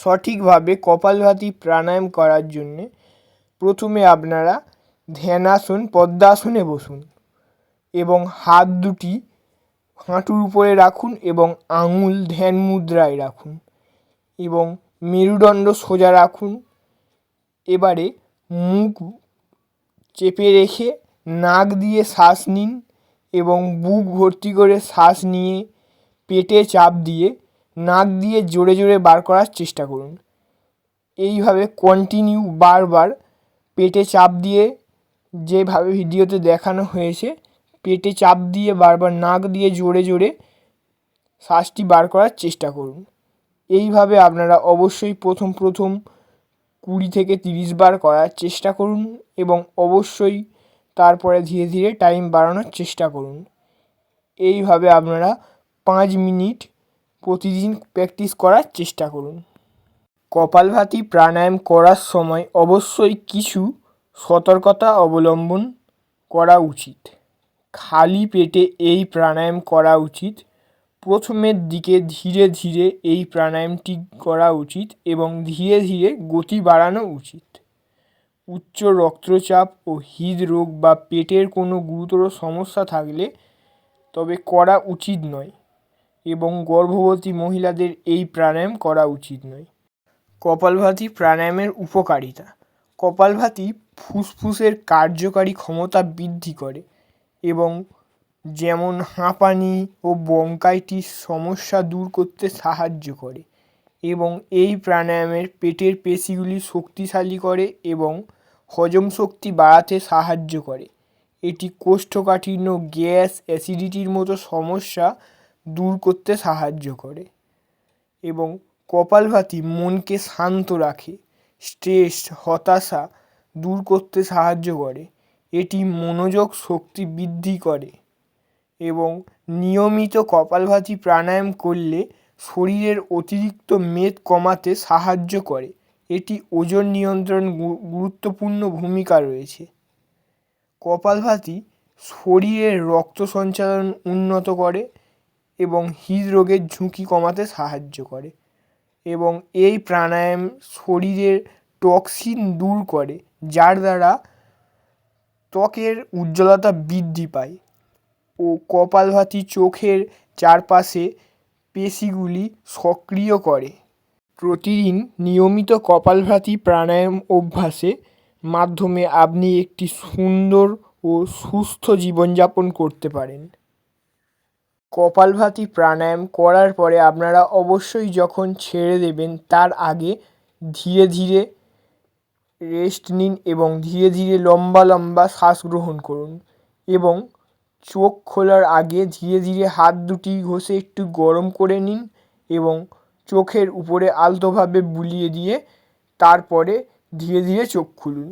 সঠিকভাবে কপালভাতি প্রাণায়াম করার জন্যে প্রথমে আপনারা ধ্যানাসন, পদ্মাসনে বসুন এবং হাত দুটি হাঁটুর উপরে রাখুন এবং আঙুল ধ্যান মুদ্রায় রাখুন এবং মেরুদণ্ড সোজা রাখুন। এবারে মুখ চেপে রেখে নাক দিয়ে শ্বাস নিন এবং বুক ভর্তি করে শ্বাস নিয়ে পেটে চাপ দিয়ে নাক দিয়ে জোরে জোরে বার করার চেষ্টা করুন। এইভাবে কন্টিনিউ বারবার পেটে চাপ দিয়ে যেভাবে ভিডিওতে দেখানো হয়েছে, পেটে চাপ দিয়ে বারবার নাক দিয়ে জোরে জোরে শ্বাসটি বার করার চেষ্টা করুন। এইভাবে আপনারা অবশ্যই প্রথম প্রথম কুড়ি থেকে তিরিশ বার করার চেষ্টা করুন এবং অবশ্যই তারপরে ধীরে ধীরে টাইম বাড়ানোর চেষ্টা করুন। এইভাবে আপনারা পাঁচ মিনিট প্রতিদিন প্র্যাকটিস করার চেষ্টা করুন। কপালভাতি প্রাণায়াম করার সময় অবশ্যই কিছু সতর্কতা অবলম্বন করা উচিত। খালি পেটে এই প্রাণায়াম করা উচিত। প্রথমের দিকে ধীরে ধীরে এই প্রাণায়ামটি করা উচিত এবং ধীরে ধীরে গতি বাড়ানো উচিত। উচ্চ রক্তচাপ ও হৃদরোগ বা পেটের কোনো গুরুতর সমস্যা থাকলে তবে করা উচিত নয়। এবং গর্ভবতী মহিলাদের এই প্রাণায়াম করা উচিত নয়। কপালভাতি প্রাণায়ামের উপকারিতা। কপালভাতি ফুসফুসের কার্যকারী ক্ষমতা বৃদ্ধি করে এবং যেমন হাঁপানি ও বঙ্কাইটির সমস্যা দূর করতে সাহায্য করে এবং এই প্রাণায়ামের পেটের পেশিগুলি শক্তিশালী করে এবং হজম শক্তি বাড়াতে সাহায্য করে। এটি কোষ্ঠকাঠিন্য গ্যাস অ্যাসিডিটির মতো সমস্যা দূর করতে সাহায্য করে এবং কপালভাতি মনকে শান্ত রাখে স্ট্রেস হতাশা দূর করতে সাহায্য করে। এটি মনোযোগ শক্তি বৃদ্ধি করে এবং নিয়মিত কপালভাতি প্রাণায়াম করলে শরীরের অতিরিক্ত মেদ কমাতে সাহায্য করে। এটি ওজন নিয়ন্ত্রণ গুরুত্বপূর্ণ ভূমিকা রয়েছে। কপালভাতি শরীরের রক্ত সঞ্চালন উন্নত করে এবং হৃদরোগের ঝুঁকি কমাতে সাহায্য করে এবং এই প্রাণায়াম শরীরের টক্সিন দূর করে, যার দ্বারা ত্বকের উজ্জ্বলতা বৃদ্ধি পায় ও কপালভাতি চোখের চারপাশে পেশিগুলি সক্রিয় করে। প্রতিদিন নিয়মিত কপালভাতি প্রাণায়াম অভ্যাসে মাধ্যমে আপনি একটি সুন্দর ও সুস্থ জীবনযাপন করতে পারেন। কপালভাতি প্রাণায়াম করার পরে আপনারা অবশ্যই যখন ছেড়ে দেবেন, তার আগে ধীরে ধীরে রেস্ট নিন এবং ধীরে ধীরে লম্বা লম্বা শ্বাস গ্রহণ করুন এবং চোখ খোলার আগে ধীরে ধীরে হাত দুটি ঘষে একটু গরম করে নিন এবং চোখের উপরে আলতোভাবে বুলিয়ে দিয়ে তারপরে ধীরে ধীরে চোখ খুলুন।